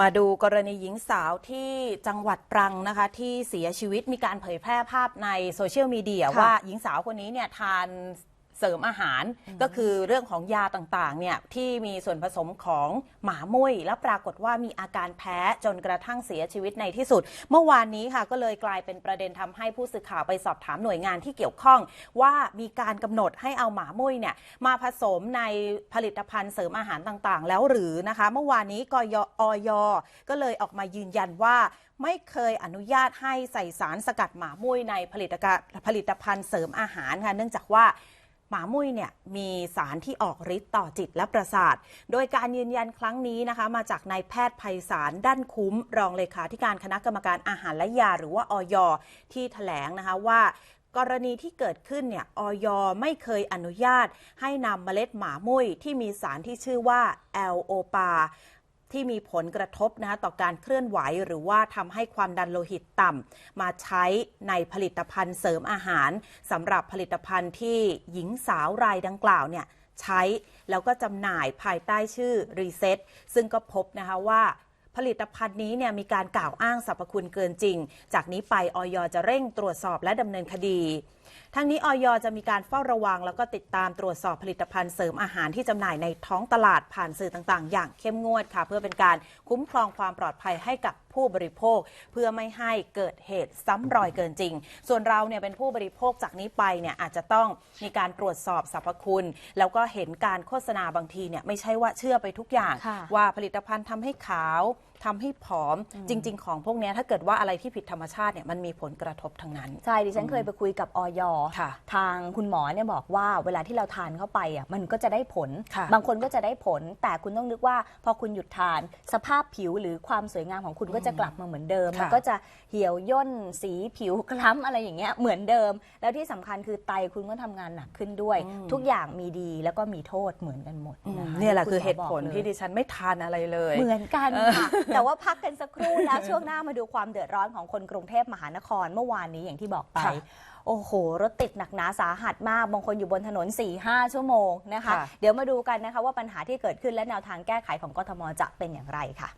มาดูกรณีหญิงสาวที่จังหวัดตรังนะคะที่เสียชีวิตมีการเผยแพร่ภาพในโซเชียลมีเดียค่ะว่าหญิงสาวคนนี้เนี่ยทาน เสริมอาหาร ก็คือเรื่องของยาต่างๆเนี่ยที่มีส่วนผสมของหมามุ้ยแล้วปรากฏว่ามีอาการแพ้จนกระทั่งเสียชีวิตในที่สุด เมื่อวานนี้ค่ะก็เลยกลายเป็นประเด็นทำให้ผู้สื่อข่าวไปสอบถามหน่วยงานที่เกี่ยวข้อง ว่ามีการกำหนดให้เอาหมามุ้ยเนี่ยมาผสมในผลิตภัณฑ์เสริมอาหารต่างๆ แล้วหรือนะคะ เมื่อวานนี้กยออยก็เลยออกมายืนยันว่าไม่เคยอนุญาตให้ใส่สารสกัดหมามุ้ยในผลิตกะผลิตภัณฑ์เสริมอาหารค่ะเนื่องจากว่า หมามุ้ยเนี่ยมีสารที่ออกฤทธิ์ต่อจิตและประสาท โดยการยืนยันครั้งนี้นะคะ มาจากนายแพทย์ไพศาลด้านคุ้ม รองเลขาธิการคณะกรรมการอาหารและยาหรือว่าออยที่แถลงนะคะว่ากรณีที่เกิดขึ้นเนี่ยออยไม่เคยอนุญาต ให้นำเมล็ดหมามุ้ยที่มีสารที่ชื่อว่าแอลโอปา ที่มีผลกระทบนะคะต่อการเคลื่อนไหว หรือว่าทำให้ความดันโลหิตต่ำมาใช้ในผลิตภัณฑ์เสริมอาหารสำหรับผลิตภัณฑ์ที่หญิงสาวรายดังกล่าวเนี่ยใช้แล้วก็จำหน่ายภายใต้ชื่อรีเซ็ตซึ่งก็พบนะคะว่า ผลิตภัณฑ์นี้เนี่ยมีการกล่าวอ้างสรรพคุณเกินจริง จากนี้ไปออยจะเร่งตรวจสอบและดำเนินคดี ทั้งนี้ออยจะมีการเฝ้าระวัง แล้วก็ติดตามตรวจสอบผลิตภัณฑ์เสริมอาหารที่จำหน่ายในท้องตลาดผ่านสื่อต่างๆ อย่างเข้มงวดค่ะ เพื่อเป็นการคุ้มครองความปลอดภัยให้กับ ผู้บริโภค เพื่อไม่ให้เกิดเหตุซ้ำรอยเกินจริง ส่วนเราเนี่ยเป็นผู้บริโภคจากนี้ไปเนี่ยอาจจะต้องมีการตรวจสอบสรรพคุณ แล้วก็เห็นการโฆษณาบางทีเนี่ยไม่ใช่ว่าเชื่อไปทุกอย่างค่ะว่าผลิตภัณฑ์ทำให้ขาว ทำให้ผอมจริง ๆ ของพวกเนี้ยถ้าเกิดว่าอะไรที่ผิดธรรมชาติเนี่ยมันมีผลกระทบทั้งนั้น ใช่ดิฉันเคยไปคุยกับออยค่ะทางคุณหมอเนี่ยบอกว่าเวลาที่เราทานเข้าไปอะมันก็จะได้ผลค่ะบางคนก็จะได้ผล แต่คุณต้องนึกว่าพอคุณหยุดทาน สภาพผิวหรือความสวยงามของคุณก็จะกลับมาเหมือนเดิมค่ะมันก็จะเหี่ยวย่นสีผิวคล้ำอะไรอย่างเงี้ยเหมือนเดิม แล้วที่สำคัญคือไตคุณก็ทำงานหนักขึ้นด้วย ทุกอย่างมีดีแล้วก็มีโทษเหมือนกันหมดอืมนะคะเนี่ยแหละณคือมเหตุผลบอกยที่ดิฉันไม่ทานอะไรเลย เหมือนกันค่ะแต่ว่าพักกันสักครู่แล้วช่วงหน้ามาดูความเดือดร้อนของคนกรุงเทพมหานครเมื่อวานนี้อย่างที่บอกไป ค่ะโอ้โห รถติดหนักหนาสาหัสมาก บางคนอยู่บนถนน 4-5 ชั่วโมงนะคะ ค่ะ เดี๋ยวมาดูกันนะคะว่าปัญหาที่เกิดขึ้นและแนวทางแก้ไขของกทมจะเป็นอย่างไรค่ะ